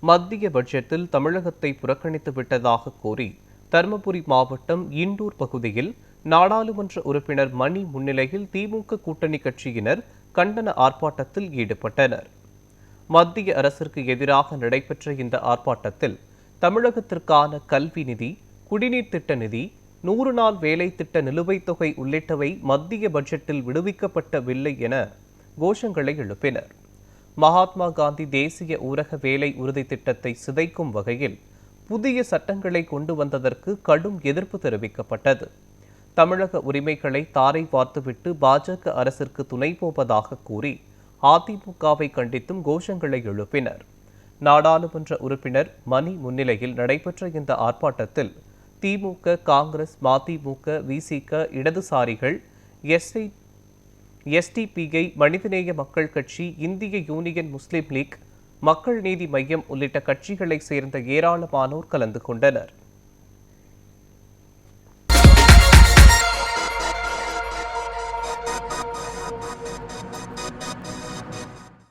மத்திய பட்ஜெட்டில் தமிழகத்தை புறக்கணித்து விட்டதாக கூறி தருமபுரி மாவட்டம் இண்டூர் பகுதியில் நாடாளுமன்ற உறுப்பினர் மணி முன்னிலையில் திமுக கூட்டணி கட்சியினர் கண்டன ஆர்ப்பாட்டத்தில் ஈடுபட்டனர். மத்திய அரசிற்கு எதிராக நடைபெற்ற இந்த ஆர்ப்பாட்டத்தில் தமிழகத்திற்கான கல்வி நிதி குடிநீர் திட்ட நிதி நூறு நாள் வேலை திட்ட நிலுவைத் தொகை உள்ளிட்டவை மத்திய பட்ஜெட்டில் விடுவிக்கப்படவில்லை என கோஷங்களை எழுப்பினர். மகாத்மா காந்தி தேசிய ஊரக வேலை உறுதி திட்டத்தை சிதைக்கும் வகையில் புதிய சட்டங்களை கொண்டு வந்ததற்கு கடும் எதிர்ப்பு தெரிவிக்கப்பட்டது. தமிழக உரிமைகளை தாரை பார்த்துவிட்டு பாஜக அரசிற்கு துணை போவதாக கூறி அதிமுகவை கண்டித்தும் கோஷங்களை எழுப்பினர். நாடாளுமன்ற உறுப்பினர் மணி முன்னிலையில் நடைபெற்ற இந்த ஆர்ப்பாட்டத்தில் திமுக காங்கிரஸ் மதிமுக விசிக இடதுசாரிகள் எஸ்ஐ எஸ்டிபிஐ மனிதநேய மக்கள் கட்சி இந்திய யூனியன் முஸ்லிம் லீக் மக்கள் நீதி மையம் உள்ளிட்ட கட்சிகளைச் சேர்ந்த ஏராளமானோர் கலந்து கொண்டனர்.